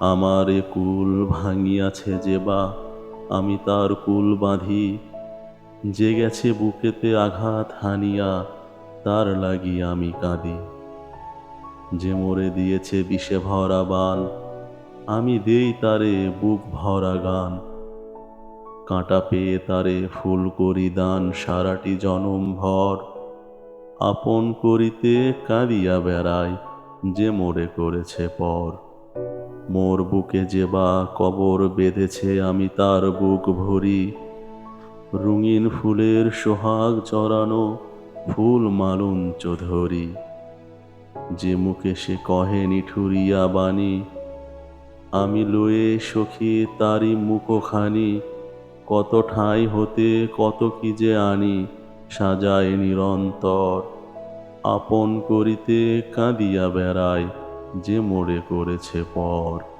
আমার এ কুল ভাঙিয়াছে যে বা, আমি তার কুল বাঁধি। যে গেছে বুকেতে আঘাত হানিয়া, তার লাগি আমি কাঁদি। যে মরে দিয়েছে বিষে ভরা বান, আমি দেই তারে বুক ভরা গান। কাঁটা পেয়ে তারে ফুল করি দান, সারাটি জনম ভর। আপন করিতে কাঁদিয়া বেড়ায় যে মোরে করেছে পর। মোর বুকে যে বা কবর বেঁধেছে আমি তার বুক ভরি। রঙিন ফুলের সোহাগ চড়ানো ফুল মালঞ্চ ধরি যে মুখে সে কহে নিঠুরিয়া বাণী, আমি লয়ে সখী তারি মুখখানি, কত ঠাঁই হতে কত কি যে আনি, সাজায় নিরন্তর, আপন করিতে কাঁদিয়া বেড়ায়। যে মোড়ে করেছে পর।